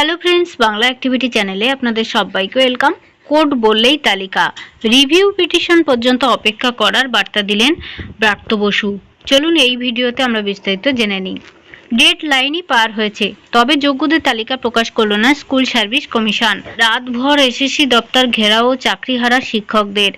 Hello friends Bangla activity চ্যানেলে আপনাদের সবাইকে ওয়েলকাম কোড বললেই তালিকা। রিভিউ পিটিশন পর্যন্ত অপেক্ষা করার বার্তা দিলেন ব্রাত্য বসু। চলুন এই ভিডিওতে আমরা বিস্তারিত জেনে নিই। ডেট লাইনই পার হয়েছে, তবে যোগ্যদের তালিকা প্রকাশ করল না স্কুল সার্ভিস কমিশন। রাতভর এসএসসি দপ্তর ঘেরাও চাকরিহারা শিক্ষকদের।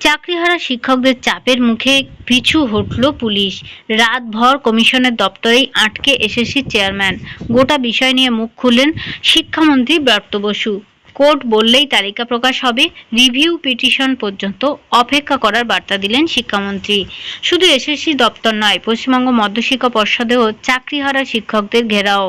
চাকরিহারা শিক্ষকদের চাপের মুখে পিছু হটল পুলিশ। রাতভর কমিশনের দপ্তরেই আটকে এসএসসি চেয়ারম্যান। গোটা বিষয় নিয়ে মুখ খুললেন শিক্ষামন্ত্রী ব্রাত্য বসু। কোর্ট বললেই তালিকা প্রকাশ হবে, রিভিউ পিটিশন পর্যন্ত অপেক্ষা করার বার্তা দিলেন শিক্ষামন্ত্রী। শুধু এসএসসি দপ্তর নয়, পশ্চিমবঙ্গ মধ্যশিক্ষা পর্ষদেও চাকরিহারা শিক্ষকদের ঘেরাও।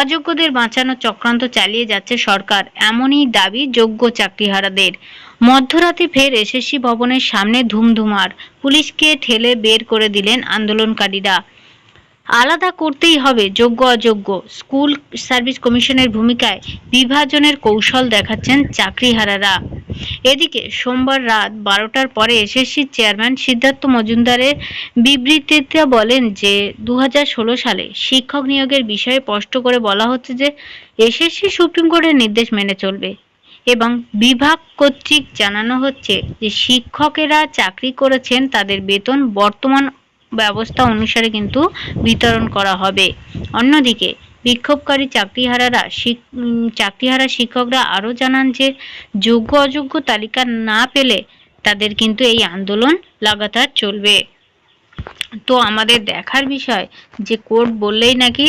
অযোগ্যদের বাঁচানোর চক্রান্ত চালিয়ে যাচ্ছে সরকার, এমনই দাবি যোগ্য চাকরিহারাদের। মধ্যরাতে ফের এসএসসি ভবনের সামনে ধুমধুমার। পুলিশকে ঠেলে বের করে দিলেন আন্দোলনকারীরা। আলাদা করতেই হবে যোগ্য অযোগ্য। স্কুল সার্ভিস কমিশনের ভূমিকায় বিভাজনের কৌশল দেখাচ্ছেন চাকরিহারারা। এদিকে সোমবার রাত বারোটার পরে এসএসসি চেয়ারম্যান সিদ্ধার্থ মজুমদারের বিবৃতিতে বলেন যে দু হাজার ষোলো সালে শিক্ষক নিয়োগের বিষয়ে স্পষ্ট করে বলা হচ্ছে যে, এসএসসি সুপ্রিম কোর্টের নির্দেশ মেনে চলবে। এবং বিভাগ কর্তৃক জানানো হচ্ছে যে শিক্ষকেরা চাকরি করেছেন, তাদের বেতন বর্তমান ব্যবস্থা অনুসারে কিন্তু বিতরণ করা হবে। অন্যদিকে, বিক্ষোভকারী চাকরিহারারা চাকরিহারা শিক্ষকরা আরও জানান যে যোগ্য অযোগ্য তালিকা না পেলে তাদের কিন্তু এই আন্দোলন লাগাতার চলবে। তো আমাদের দেখার বিষয় যে কোর্ট বললেই নাকি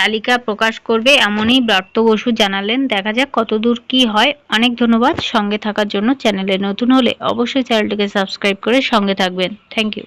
তালিকা প্রকাশ করবে এমনই ব্রাত্য বসু জানালেন। দেখা যাক কতদূর কি হয়। অনেক ধন্যবাদ সঙ্গে থাকার জন্য। চ্যানেলে নতুন হলে অবশ্যই চ্যানেলটিকে সাবস্ক্রাইব করে সঙ্গে থাকবেন। Thank you.